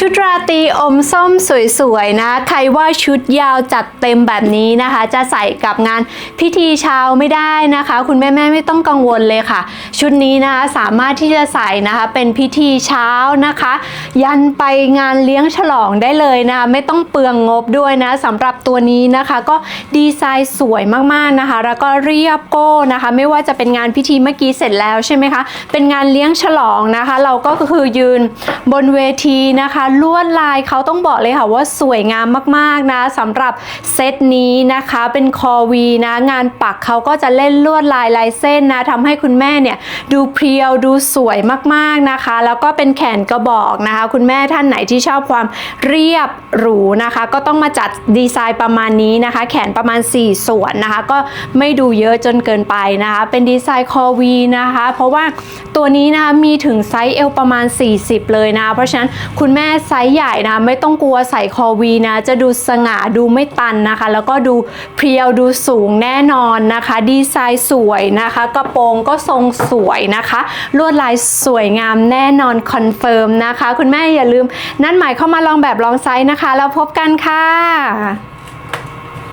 ชุดราตรีอมส้มสวยๆนะ ใครว่าชุดยาวจัดเต็มแบบนี้นะคะ จะใส่กับงานพิธีเช้าไม่ได้นะคะ คุณแม่ๆไม่ต้องกังวลเลยค่ะ ชุดนี้นะคะสามารถที่จะใส่นะคะเป็นพิธีเช้านะคะ ยันไปงานเลี้ยงฉลองได้เลยนะคะไม่ต้องเปลืองงบด้วยนะสำหรับตัวนี้นะคะ ก็ดีไซน์สวยมากๆนะคะ แล้วก็เรียบโก้นะคะ ไม่ว่าจะเป็นงานพิธีเมื่อกี้เสร็จแล้วใช่ไหมคะเป็นงานเลี้ยงฉลองนะคะ เราก็คือยืนบนเวทีนะคะลวดลายเขาต้องบอกเลยค่ะว่าสวยงามมากๆนะสำหรับเซตนี้นะคะเป็นคอวีนะงานปักเขาก็จะเล่นลวดลายลายเส้นนะทำให้คุณแม่เนี่ยดูเพรียวดูสวยมากๆนะคะ แล้วก็เป็นแขนกระบอกนะคะ คุณแม่ท่านไหนที่ชอบความเรียบหรูนะคะ ก็ต้องมาจัดดีไซน์ประมาณนี้นะคะ แขนประมาณ 4 ส่วนนะคะ ก็ไม่ดูเยอะจนเกินไปนะคะ เป็นดีไซน์คอวีนะคะ เพราะว่าตัวนี้นะคะมีถึงไซส์เอวประมาณ 40 เลยนะ เพราะฉะนั้นคุณแม่ไซส์ใหญ่นะไม่ต้องกลัวใส่คอวีนะ จะดูสง่าดูไม่ตันนะคะ แล้วก็ดูเพรียวดูสูงแน่นอนนะคะ ดีไซน์สวยนะคะ กระโปรงก็ทรงสวยนะคะ ลวดลายสวยงามแน่นอนคอนเฟิร์มนะคะ คุณแม่อย่าลืม นั่นหมายเข้ามาลองแบบลองไซส์นะคะ แล้วพบกันค่ะ